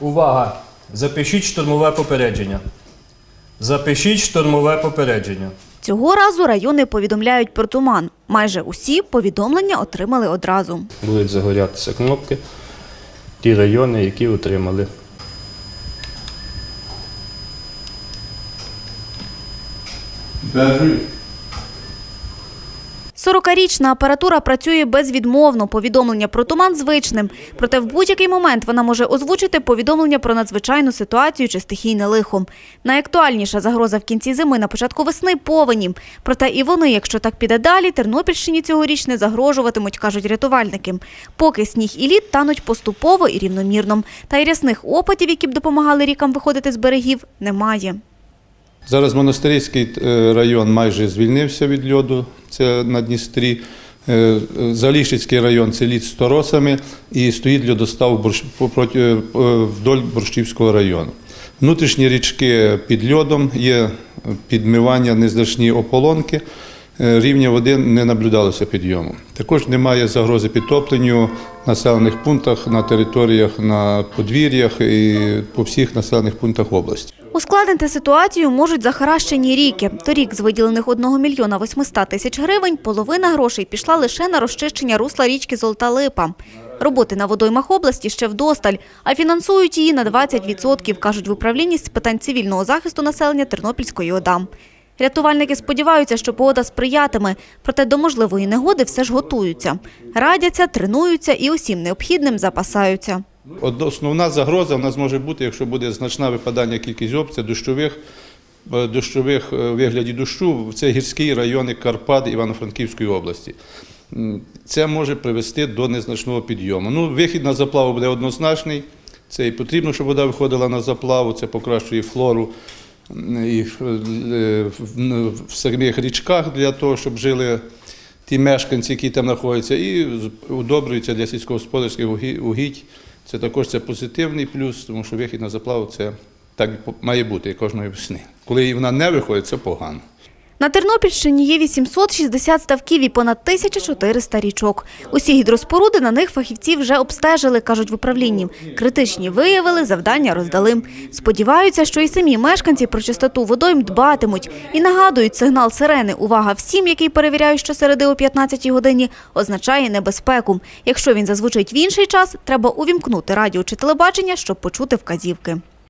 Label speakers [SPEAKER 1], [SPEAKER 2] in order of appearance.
[SPEAKER 1] Увага! Запишіть штурмове попередження. Запишіть штурмове попередження.
[SPEAKER 2] Цього разу райони повідомляють про туман. Майже усі повідомлення отримали одразу.
[SPEAKER 1] Будуть загорятися кнопки. Ті райони, які отримали.
[SPEAKER 3] Підтверджую.
[SPEAKER 2] 40-річна апаратура працює безвідмовно. Повідомлення про туман звичним. Проте в будь-який момент вона може озвучити повідомлення про надзвичайну ситуацію чи стихійне лихо. Найактуальніша загроза в кінці зими на початку весни повені. Проте і вони, якщо так піде далі, Тернопільщині цьогоріч не загрожуватимуть, кажуть рятувальники. Поки сніг і лід тануть поступово і рівномірно. Та й рясних опадів, які б допомагали рікам виходити з берегів, немає.
[SPEAKER 3] Зараз монастирський е, район майже звільнився від льоду, це на Дністрі. Е, е, район це лід з торосами і стоїть льодостав Борщ- е, вдоль Борщівського району. Внутрішні річки під льодом, є підмивання, незначні ополонки. Е, Рівня води не наблюдалося підйому. Також немає загрози підтопленню в населених пунктах, на територіях, на подвір'ях і по всіх населених пунктах області.
[SPEAKER 2] Ускладнити ситуацію можуть захаращені ріки. Торік з виділених 1 мільйона 800 тисяч гривень половина грошей пішла лише на розчищення русла річки Золота Липа. Роботи на водоймах області ще вдосталь, а фінансують її на 20%, кажуть в управлінні з питань цивільного захисту населення Тернопільської ОДА. Рятувальники сподіваються, що погода сприятиме, проте до можливої негоди все ж готуються. Радяться, тренуються і усім необхідним запасаються.
[SPEAKER 3] Основна загроза в нас може бути, якщо буде значне випадання кількість опцій дощових, е, дощових е, вигляді дощу, це гірські райони Карпат Івано-Франківської області. Це може привести до незначного підйому. Ну, вихід на заплаву буде однозначний. Це і потрібно, щоб вода виходила на заплаву, це покращує флору і в, е, в- самих річках для того, щоб жили ті мешканці, які там знаходяться, і удобрюються для сільськогосподарських угідь. Це також це позитивний плюс, тому що вихід на заплаву це так має бути кожної весни. Коли вона не виходить, це погано.
[SPEAKER 2] На Тернопільщині є 860 ставків і понад 1400 річок. Усі гідроспоруди на них фахівці вже обстежили, кажуть в управлінні. Критичні виявили, завдання роздали. Сподіваються, що і самі мешканці про чистоту водойм дбатимуть. І нагадують, сигнал сирени «Увага всім», який перевіряють щосереди о 15-й годині, означає небезпеку. Якщо він зазвучить в інший час, треба увімкнути радіо чи телебачення, щоб почути вказівки.